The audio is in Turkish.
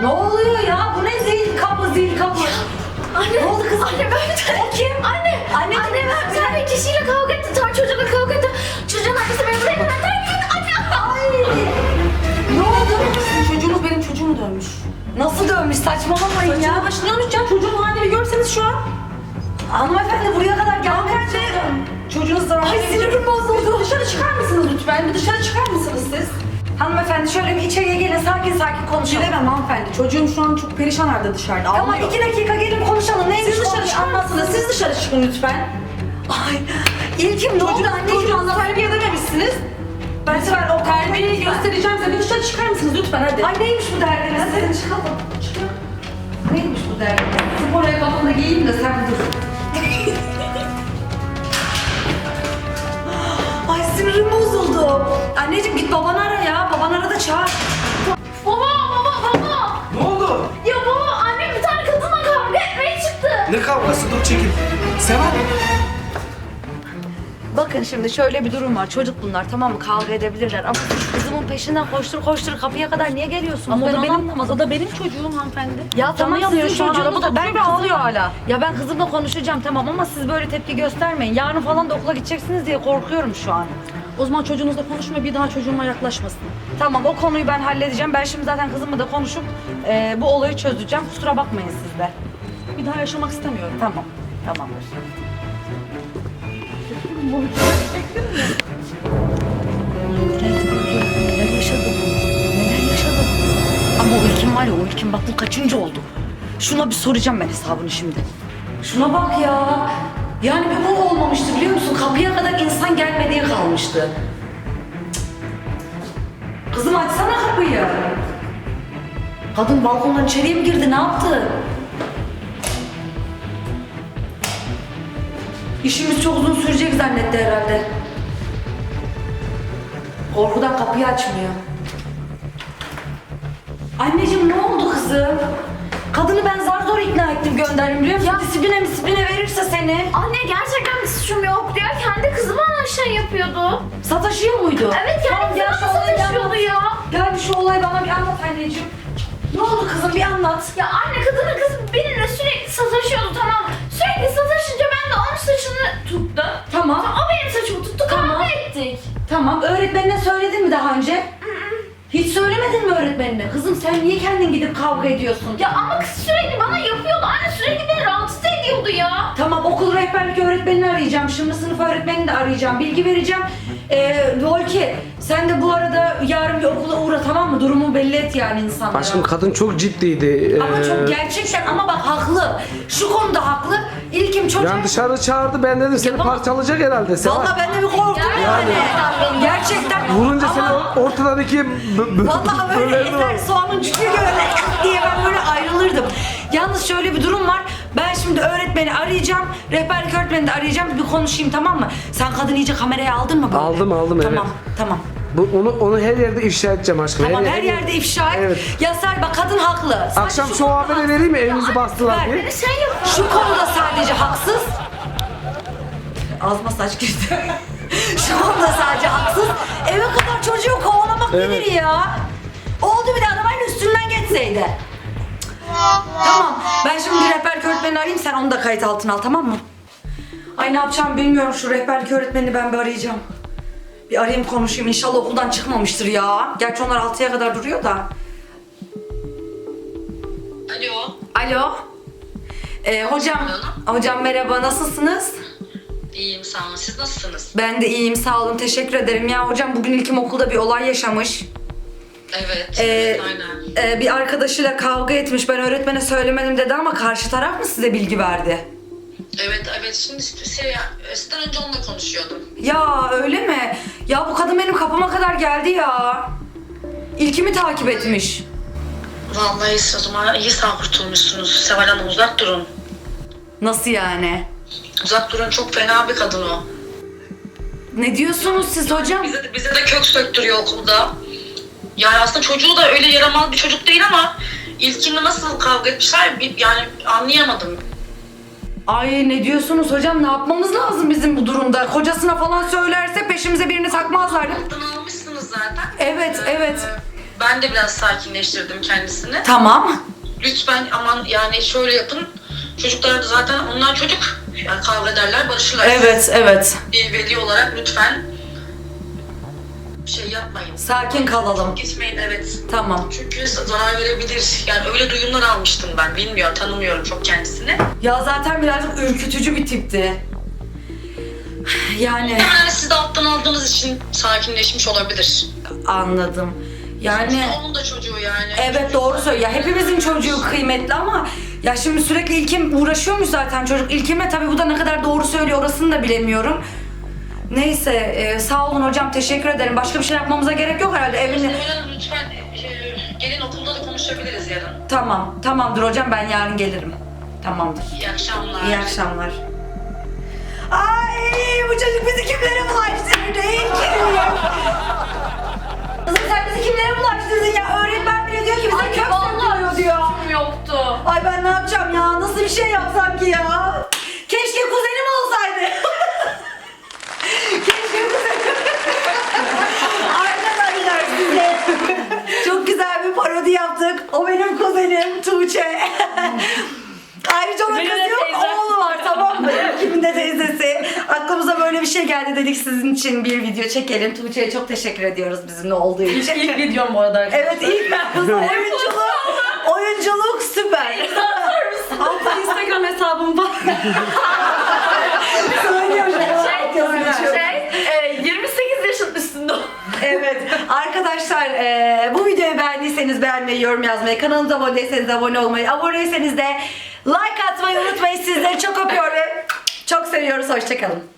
Ne oluyor ya? Bu ne zil kapı zil kapı? Anne. Ne oldu kızım? Anne ben bir tane... kim? Anne. Anneciğim, Anne ben bir tane kişiyle kavga ettim. Sonra çocuğumla kavga ettim. Çocuğun annesi beni buraya kadar etti. Anne. Ay. Ne oldu? Çocuğunuz benim çocuğumu dövmüş. Nasıl dövmüş saçmalamayın ya. Ya başından uçacağım çocuğun halini görseniz şu an. Hanımefendi buraya kadar gelmedi. Çocuğunuz zarar Ay sinirim bozuldu. Dışarı çıkar mısınız lütfen? Bir dışarı çıkar mısınız siz? Hanımefendi şöyle bir içeriye gelin sakin sakin konuşalım. Bilemem hanımefendi. Çocuğum şu an çok perişan halde dışarıda. Ama ağlıyor. iki dakika gelin konuşalım. Neymiş Siz dışarı mısınız? Siz dışarı çıkın lütfen. Ay İlkim ne oldu anneciğim? çocuğunuzu terbiye edememişsiniz. Ben sefer o Terbiyeyi göstereceğim size. Bir dışarı çıkar mısınız lütfen hadi. Ay neymiş bu derdiniz? Hadi çıkalım. Çıkın. Neymiş bu derdiniz? Spor ayakkabını da giyeyim de sen dur. Sinirim bozuldu. Anneciğim git babanı ara ya. Babanı ara da çağır. Baba baba baba. Ne oldu? Ya baba annem bir tane kadınla kavga etmeye çıktı. Ne kavgası? Dur çekil. Seval. Bakın şimdi şöyle bir durum var. Çocuk bunlar tamam mı? Kavga edebilirler ama siz kızımın peşinden koştur koştur kapıya kadar niye geliyorsunuz? Ama o ben da benim, anlamadım. o da benim çocuğum hanımefendi. Ya tamam yanıyor sizin şu an. çocuğunuz Arabada ben kızım ağlıyor hala. Ya ben kızımla konuşacağım tamam ama siz böyle tepki göstermeyin. Yarın falan da okula gideceksiniz diye korkuyorum şu an. O zaman çocuğunuzla konuşma bir daha çocuğuma yaklaşmasın. Tamam o konuyu ben halledeceğim. Ben şimdi zaten kızımla da konuşup e, bu olayı çözeceğim. Kusura bakmayın siz de. Bir daha yaşamak istemiyorum. Tamam. Tamamdır. Neler yaşadım? Neler yaşadım? Ama o ilkin var ya o ilkin bak bu kaçıncı oldu? Şuna bir soracağım ben hesabını şimdi. Şuna bak ya. Yani bir bu olmamıştı biliyor musun? Kapıya kadar insan gelmediği kalmıştı. Kızım açsana kapıyı. Kadın balkondan içeriye mi girdi? Ne yaptı? İşimiz çok uzun sürecek zannetti herhalde. Korkudan kapıyı açmıyor. Anneciğim ne oldu kızım? Kadını ben zar zor ikna ettim gönderdim biliyor musun? Disipline disipline verirse seni. Anne gerçekten bir suçum yok diyor. Kendi kızı bana şey yapıyordu. Sataşıyor muydu? Evet kendi kızı bana sataşıyordu ya. Gel bir şu olayı bana bir anlat anneciğim. Ne oldu kızım bir anlat. Ya anne kadının kızı benimle sürekli sataşıyordu tamam. mı? Sürekli sataşınca ben de onun saçını tuttum. Tamam. O benim saçımı tuttu Tamam. kavga ettik. Tamam öğretmenine söyledin mi daha önce? Hiç söylemedin mi öğretmenine? Kızım sen niye kendin gidip kavga ediyorsun? Ya ama kız sürekli bana yapıyordu. Anne sürekli beni rahatsız ediyordu ya. Tamam okul rehberlik öğretmenini arayacağım. Şimdi sınıf öğretmenini de arayacağım. Bilgi vereceğim. Ee, Volki sen de bu arada yarın bir okula uğra tamam mı? Durumu belli et yani insanlara. Aşkım kadın çok ciddiydi. Ama Ee, çok gerçekten ama bak haklı. Şu konuda haklı. İlkim çocuğa... Yani dışarı çağırdı ben dedim seni Yapamam. parçalayacak herhalde Seval. Vallahi ben de bir korktum yani. Yani. Gerçekten. Vurunca seni Ama- or- ortadan ikiye bö- bö- Vallahi böyle bölerdi o. soğanın cücüğü böyle diye ben böyle ayrılırdım. Yalnız şöyle bir durum var. Ben şimdi öğretmeni arayacağım. Rehberlik öğretmeni de arayacağım. Bir konuşayım tamam mı? Sen kadın iyice kameraya aldın mı böyle? Aldım, aldım, evet. Tamam tamam. Bu, onu, onu her yerde ifşa edeceğim aşkım. Tamam her yerde ifşa et. Evet. Ya Ser bak kadın haklı. Sadece Akşam şu haberi vereyim mi evinizi bastılar Ver. diye. Beni sen yapıyorsun. Şu konuda sadece haksız. Azma saç girdi. Şu konuda sadece haksız. Eve kadar çocuğu kovalamak Evet. nedir ya? Oldu bir de arabayla üstünden geçseydi. Tamam. Ben şimdi bir rehberlik öğretmenini arayayım sen onu da kayıt altına al tamam mı? Ay ne yapacağım bilmiyorum şu rehberlik öğretmenini ben bir arayacağım. Bir arayayım konuşayım inşallah okuldan çıkmamıştır ya. Gerçi onlar 6'ya kadar duruyor da. Alo. Alo. Ee, hocam, hocam merhaba nasılsınız? İyiyim sağ olun. Siz nasılsınız? Ben de iyiyim sağ olun teşekkür ederim. Ya hocam bugün ilkim okulda bir olay yaşamış. Evet. Ee, evet aynen. e, bir arkadaşıyla kavga etmiş. Ben öğretmene söylemedim dedi ama karşı taraf mı size bilgi verdi? Evet evet. Şimdi şey, sizden önce onunla konuşuyordum. Ya öyle mi? Ya bu kadın benim kapıma kadar geldi ya. İlkimi takip etmiş. Vallahi siz o zaman iyi sağ kurtulmuşsunuz. Seval Hanım uzak durun. Nasıl yani? Uzak durun. Çok fena bir kadın o. Ne diyorsunuz siz hocam? Bize de, bize de kök söktürüyor okulda. Yani aslında çocuğu da öyle yaramaz bir çocuk değil ama ilkinde nasıl kavga etmişler yani anlayamadım. Ay ne diyorsunuz hocam? Ne yapmamız lazım bizim bu durumda? Kocasına falan söylerse peşimize birini takmazlar. Alttan almışsınız zaten. Evet, Ee, evet. ben de biraz sakinleştirdim kendisini. Tamam. Lütfen aman yani şöyle yapın. Çocuklar zaten onlar çocuk. Yani kavga ederler, barışırlar. Evet, evet. Bir veli olarak lütfen şey yapmayın. Sakin kalalım. Gitmeyin evet. Tamam. Çünkü zarar verebilir. Yani öyle duyumlar almıştım ben. Bilmiyorum, tanımıyorum çok kendisini. Ya zaten birazcık ürkütücü bir tipti. Yani Yani siz de alttan aldığınız için sakinleşmiş olabilir. anladım. Yani Onun da çocuğu yani. evet doğru söylüyor. Ya hepimizin çocuğu kıymetli ama ya şimdi sürekli İlkim uğraşıyormuş zaten çocuk. İlkime tabii bu da ne kadar doğru söylüyor orasını da bilemiyorum. Neyse e, sağ olun hocam teşekkür ederim. Başka bir şey yapmamıza gerek yok herhalde. Evini... Hanım lütfen e, gelin okulda da konuşabiliriz yarın. Tamam tamamdır hocam ben yarın gelirim. Tamamdır. İyi akşamlar. İyi akşamlar. Ay bu çocuk bizi kimlere bulaştırdı? İlkim. Kızım sen bizi kimlere bulaştırdın ya? Öğretmen bile diyor ki bize kök söndürüyor diyor. Yoktu. Ay ben ne yapacağım ya? Nasıl bir şey yapsam ki ya? Keşke kuzenim olsaydı. Keşke kuzenim. Arkadaşlar size çok güzel bir parodi yaptık. O benim kuzenim Tuğçe. Ayrıca onun kızı yok, oğlu var tamam mı? Kimin de teyzesi. Aklımıza böyle bir şey geldi dedik sizin için bir video çekelim. Tuğçe'ye çok teşekkür ediyoruz bizimle olduğu için. İlk videom bu arada. Evet ilk oyunculuk, oyunculuk süper. Altta Instagram hesabım var. Söylüyor şu an. Şey, e, 28 yaşın üstünde. Evet arkadaşlar e, bu videoyu beğendiyseniz beğenmeyi, yorum yazmayı, kanalımıza abone değilseniz abone olmayı, aboneyseniz de like atmayı unutmayın. Sizleri çok öpüyorum. Çok seviyoruz. Hoşçakalın.